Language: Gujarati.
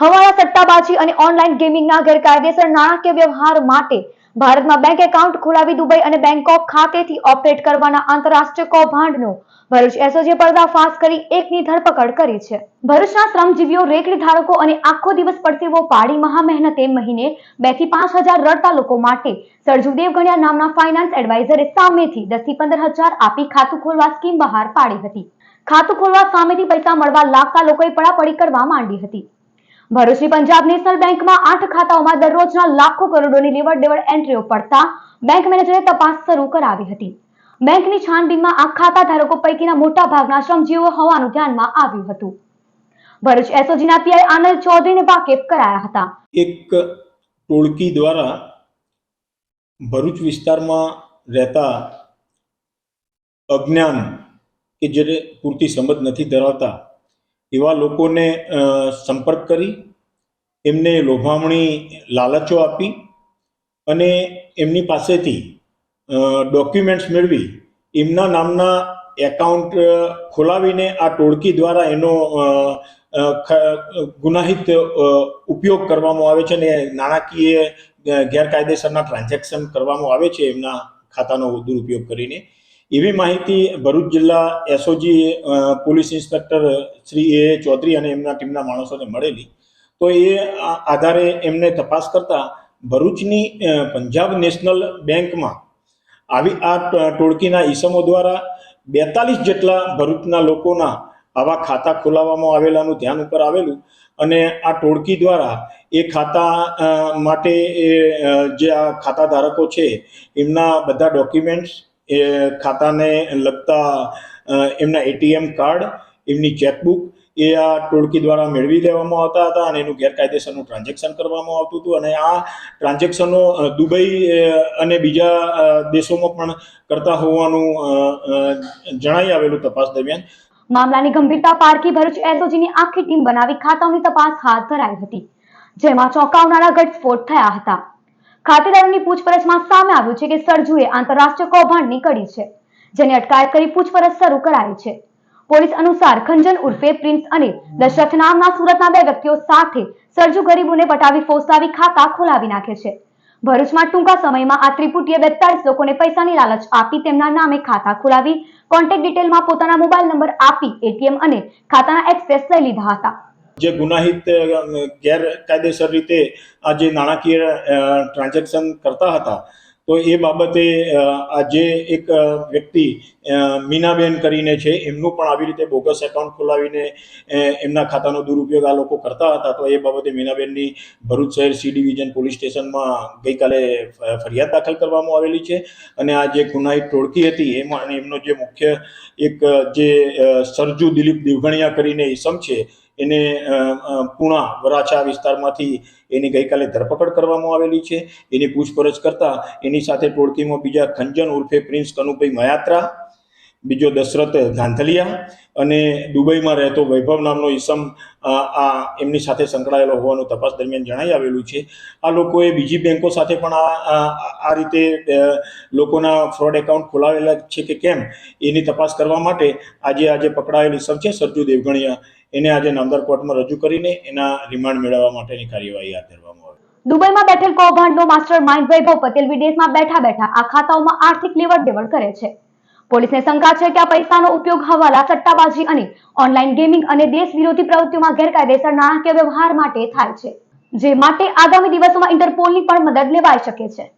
હવાલા સટ્ટાબાજી અને ઓનલાઈન ગેમિંગના ગેરકાયદેસર નાણાકીય વ્યવહાર માટે ભારતમાં બેંક એકાઉન્ટ ખોલાવી દુબઈ અને બેંકોક ખાતેથી ઓપરેટ કરવાના આંતરરાષ્ટ્રીય કૌભાંડનો ભરૂચ એસઓજીએ પર્દાફાશ કરી એકની ધરપકડ કરી છે. ભરૂચના શ્રમજીવીઓ, રેકડી ધારકો અને આખો દિવસ પરસેવો પાડી મહા એ મહિને બેથી પાંચ હજાર રડતા લોકો માટે સરજુ દેવગણિયા નામના ફાઇનાન્સ એડવાઇઝરે સામેથી દસથી પંદર હજાર આપી ખાતું ખોલવા સ્કીમ બહાર પાડી હતી. ખાતું ખોલવા સામેથી પૈસા મળવા લાગતા લોકોએ પડાપડી કરવા માંડી હતી. ભરૂચની પંજાબ નેશનલ બેંકમાં આઠ ખાતાઓમાં દરરોજના લાખો કરોડોની લેવડ દેવડ એન્ટ્રીઓ પડતા બેંક મેનેજરે તપાસ શરૂ કરાવી હતી. બેંકની છાનબીનમાં આ ખાતા ધારકો પૈકીના મોટા ભાગના શ્રમજીવીઓ હોવાનું ધ્યાનમાં આવ્યું હતું. ભરૂચ એસઓજીના પીઆઈ આનંદ ચૌધરીને વાકેફ કરાયા હતા. એક ટોળકી દ્વારા ભરૂચ વિસ્તારમાં રહેતા અજ્ઞાન કે જે પૂરતી સમજ નથી ધરાવતા એવા લોકોને સંપર્ક કરી, એમને લોભામણી લાલચો આપી અને એમની પાસેથી ડોક્યુમેન્ટ્સ મેળવી, એમના નામના એકાઉન્ટ ખોલાવીને આ ટોળકી દ્વારા એનો ગુનાહિત ઉપયોગ કરવામાં આવે છે અને નાણાકીય ગેરકાયદેસરના ટ્રાન્ઝેક્શન કરવામાં આવે છે એમના ખાતાનો દુરુપયોગ કરીને. એવી માહિતી ભરૂચ જિલ્લા SOG police inspector Shri A Chaudhary અને એમના ટીમના માણસોને મળેલી. તો એ આધારે એમને તપાસ કરતા ભરૂચની પંજાબ નેશનલ બેંકમાં આવી આ ટોળકીના ઈસમો દ્વારા બેતાલીસ જેટલા ભરૂચના લોકોના આવા ખાતા ખોલાવવામાં આવેલાનું ધ્યાન ઉપર આવેલું અને આ ટોળકી દ્વારા એ ખાતા માટે જે આ ખાતા ધારકો છે, એમના બધા ડોક્યુમેન્ટ્સ એ ખાતાને લગતા એમના એટીએમ કાર્ડ, એમની ચેકબુક એ આ ટોળકી દ્વારા મેળવી લેવામાં આવતા હતા અને એનું ગેરકાયદેસરનું ટ્રાન્ઝેક્શન કરવામાં આવતું હતું. અને આ ટ્રાન્ઝેક્શનો દુબઈ અને બીજા દેશોમાં પણ કરતા હોવાનું જણાઈ આવેલું તપાસ દરમિયાન. મામલાની ગંભીરતા પારખી ભરૂચ એસઓજીની આખી ટીમ બનાવી ખાતાઓની તપાસ હાથ ધરાઈ હતી, જેમાં ચોંકાવનારા ઘટસ્ફોટ થયા હતા. ખાતેદારોની પૂછપરછમાં સામે આવ્યું છે કે સરજુએ આંતરરાષ્ટ્રીય કૌભાંડની કડી છે, જેની અટકાયત કરી પૂછપરછ શરૂ કરાઈ છે. પોલીસ અનુસાર ખંજન ઉર્ફે પ્રિન્સ અને દશરથ નામના સુરતના બે વ્યક્તિઓ સાથે સરજુ ગરીબોને પટાવી ફોસલાવી ખાતા ખોલાવી નાખે છે. ભરૂચમાં ટૂંકા સમયમાં આ ત્રિપુટીએ બેતાલીસ લોકોને પૈસાની લાલચ આપી તેમના નામે ખાતા ખોલાવી, કોન્ટેક્ટ ડિટેલમાં પોતાના મોબાઈલ નંબર આપી, એટીએમ અને ખાતાના એક્સેસ લઈ લીધા હતા. જે ગુનાહિત ગેરકાયદેસર રીતે આ જે નાણાકીય ટ્રાન્ઝેક્શન કરતા હતા, તો એ બાબતે આ જે એક વ્યક્તિ મીનાબેન કરીને છે, એમનું પણ આવી રીતે બોગસ એકાઉન્ટ ખોલાવીને એમના ખાતાનો દુરુપયોગ આ લોકો કરતા હતા, તો એ બાબતે મીનાબેનની ભરૂચ શહેર સી ડિવિઝન પોલીસ સ્ટેશનમાં ગઈકાલે ફરિયાદ દાખલ કરવામાં આવેલી છે. અને આ જે ગુનાહિત ટોળકી હતી, એમાં એમનો જે મુખ્ય એક જે સરજુ દિલીપ દેવગણિયા કરીને ઈસમ છે એને પૂણા વરાછા વિસ્તારમાંથી એની ગઈકાલે ધરપકડ કરવામાં આવેલી છે. એની પૂછપરછ કરતા એની સાથે ટોળકીમાં બીજા ખંજન ઉર્ફે પ્રિન્સ કનુભાઈ મયાત્રા, બીજો દશરથ ગાંધલિયા અને દુબઈમાં રહેતો વૈભવ નામનો ઈસમ આ એમની સાથે સંકળાયેલો હોવાનું તપાસ દરમિયાન જણાઈ આવેલું છે. આ લોકોએ બીજી બેંકો સાથે પણ આ, આ- રીતે લોકોના ફ્રોડ એકાઉન્ટ ખોલાવેલા છે કે કેમ એની તપાસ કરવા માટે આજે આજે પકડાયેલ ઈસમ છે સરજુ દેવગણિયા. એને આજે નામદાર કોર્ટમાં રજૂ કરીને એના રિમાન્ડ મેળવવા માટેની કાર્યવાહી હાથ ધરવામાં આવી. દુબઈમાં બેઠેલ કૌભાંડનો માસ્ટર માઇન્ડ વૈભવ પટેલ વિદેશમાં બેઠા બેઠા આ ખાતાઓમાં આર્થિક લેવડ દેવડ કરે છે. પોલીસને શંકા છે કે આ પૈસાનો ઉપયોગ હવાલા, સટ્ટાબાજી અને ઓનલાઈન ગેમિંગ અને દેશ વિરોધી પ્રવૃત્તિઓમાં ગેરકાયદેસર નાણાકીય વ્યવહાર માટે થાય છે, જે માટે આગામી દિવસોમાં ઇન્ટરપોલની પણ મદદ લેવાઈ શકે છે.